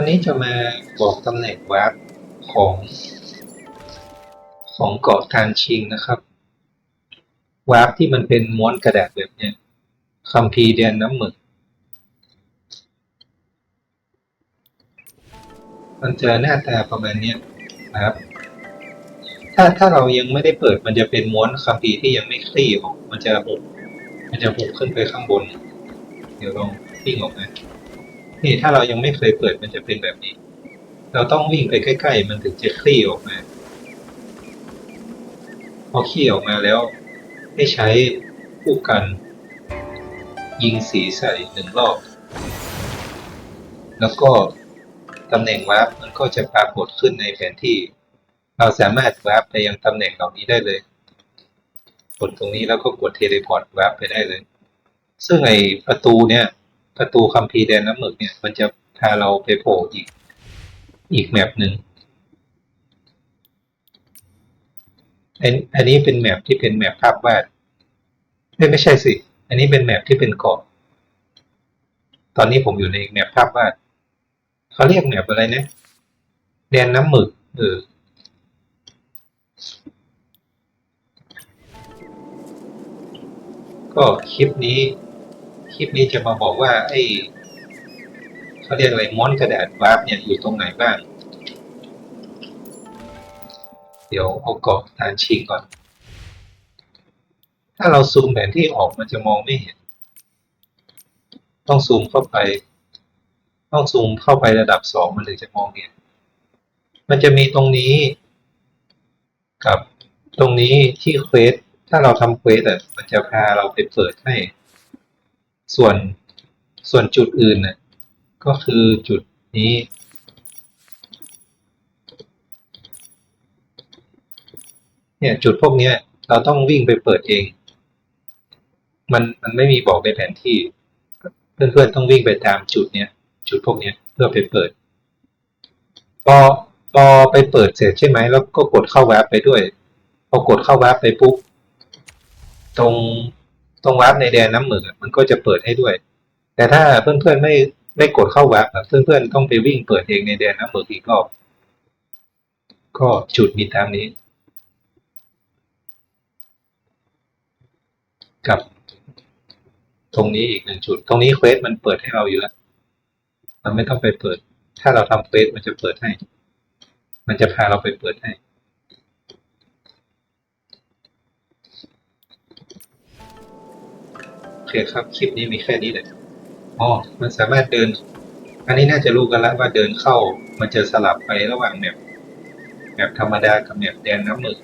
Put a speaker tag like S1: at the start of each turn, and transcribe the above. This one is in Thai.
S1: วันนี้จะมาบอกตำแหน่งวาร์ปของ ของเกาะทานชิงนะครับวาร์ปที่มันเป็นม้วนกระดาษแบบเนี้ยคัมภีร์แดนน้ำหมึก มันจะหน้าตาประมาณเนี้ยนะครับ ถ้าถ้าเรายังไม่ได้เปิดมันจะเป็นม้วนคัมภีที่ยังไม่คลี่ออกมันจะหุบมันจะหุบขึ้นไปข้างบน เดี๋ยวลองวิ่งออกนะ นี่ถ้าเรายังไม่เคยเปิดมันจะเป็นแบบนี้ เราต้องวิ่งไปใกล้ ๆ มันถึงจะคลี่ออกมา พอคลี่ออกมาแล้ว ให้ใช้ผู้กัน ยิงสีใส่หนึ่งรอบ แล้วก็ตำแหน่งวาร์ปมันก็จะปรากฏขึ้นในแผนที่ เราสามารถวาร์ปไปยังตำแหน่งเหล่านี้ได้เลยกดตรงนี้แล้วก็กดเทเลพอร์ตวาร์ปไปได้เลย ซึ่งไอประตูเนี่ย ประตูคัมภีร์แดนน้ำหมึกเนี่ย มันจะพาเราไปโผล่อีก อีกแมปหนึ่งอันอันนี้เป็นแมปที่เป็นแมปภาพวาดไม่ไม่ใช่สิ อันนี้เป็นแมปที่เป็นเกาะตอนนี้ผมอยู่ในแมปภาพวาดเขาเรียกแมปอะไรนะแดนน้ำหมึกเออก็คลิปนี้ คลิปนี้จะมาบอกว่าไอ้เขาเรียกอะไรม้อนกระดาษวาร์ปเนี่ยอยู่ตรงไหนบ้าง เดี๋ยวเอาเกาะทานชิงก่อน ถ้าเราซูมแผนที่ออกมันจะมองไม่เห็น ต้องซูมเข้าไป ต้องซูมเข้าไประดับสองมันถึงจะมองเห็น มันจะมีตรงนี้ กับตรงนี้ที่เควส ถ้าเราทำเควสอะมันจะพาเราไปเปิดให้ ส่วนส่วนจุดอื่นน่ะก็คือจุดนี้ เนี่ยจุดพวกเนี้ยเราต้องวิ่งไปเปิดเอง มันมันไม่มีบอกในแผนที่ เพื่อนๆต้องวิ่งไปตามจุดเนี้ยจุดพวกเนี้ยเพื่อไปเปิดพอพอไปเปิดเสร็จใช่ไหมแล้วก็กดเข้าแว็บไปด้วยพอกดเข้าแว็บไปปุ๊บตรง ตรงวับในแดนน้ำหมึกอมันก็จะเปิดให้ด้วย แต่ถ้าเพื่อนๆไม่ไม่กดเข้าวับอะเพื่อนๆต้องไปวิ่งเปิดเองในแดนน้ำหมึกอีกรอบก็จุดมีตามนี้ กับตรงนี้อีกหนึ่งจุด ตรงนี้เควสมันเปิดให้เราอยู่แล้ว มันไม่ต้องไปเปิด ถ้าเราทำเควสมันจะเปิดให้ มันจะพาเราไปเปิดให้ เคครับ คลิปนี้มีแค่นี้เลยอ๋อมันสามารถเดิน อันนี้น่าจะรู้กันแล้วว่าเดินเข้า มันจะสลับไประหว่างแบบแบบธรรมดากับแบบแดงน้ำหมึก